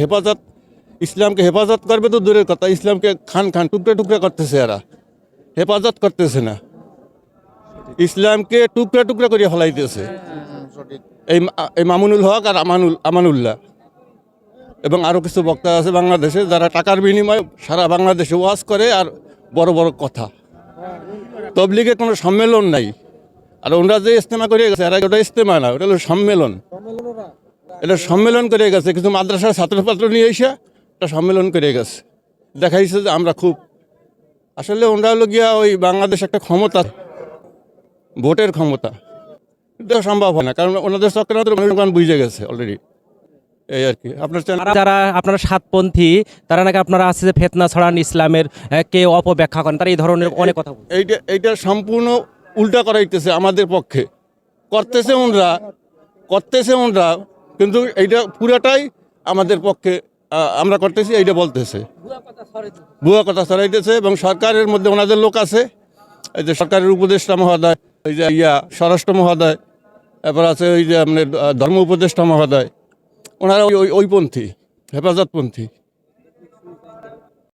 হেফাজত, ইসলামকে হেফাজত করবে তো দূরের কথা, ইসলামকে খান খান, টুকরে টুকরে করতেছে এরা। হেফাজত করতেছে না। ইসলামকে টুকরা টুকরা করে ফেলাইতেছে। এই এই মামুনুল হক আর আমানুল, আমানুল্লাহ। এবং আরও কিছু বক্তা আছে বাংলাদেশে যারা টাকার বিনিময়ে সারা বাংলাদেশে ওয়াজ করে আর বড় বড় কথা। তবলিগে কোনো সম্মেলন নাই। আর ওনারা যে ইস্তেমা করে গেছে, এরা ওটা ইস্তেমা না, ওটা হলো সম্মেলন। এটা সম্মেলন করে গেছে। কিছু মাদ্রাসার ছাত্রছাত্র নিয়ে এসে একটা সম্মেলন করে গেছে। দেখা দেখাইছে যে আমরা খুব আসলে ওনারা হলো গিয়া ওই বাংলাদেশ একটা ক্ষমতা। ভোটের ক্ষমতা। এটা সম্ভব হয় না কারণ ওনাদের চক্রান্ত বুঝে গেছে অলরেডি এই আর কি। আপনার যারা আপনারা সাতপন্থী তারা নাকি আপনারা আছে যে ফেতনা ছড়ান ইসলামের কে অপব্যাখ্যা করেন তারা এই ধরনের অনেক কথা এইটা এইটা সম্পূর্ণ উল্টা করাইতেছে আমাদের পক্ষে। করতেছে ওনরা করতেছে ওনরা কিন্তু এইটা পুরাটাই আমাদের পক্ষে আমরা করতেছি এইটা বলতেছে। ভুয়া কথা ছড়াইতেছে এবং সরকারের মধ্যে ওনাদের লোক আছে। এই যে সরকারের উপদেষ্টা মহোদয় এই যে ইয়া স্বরাষ্ট্র মহোদয় এরপর আছে ওই যে আপনার ধর্ম উপদেষ্টা মহোদয় ওনারা ওই ওই- ওইপন্থী হেফাজতপন্থী।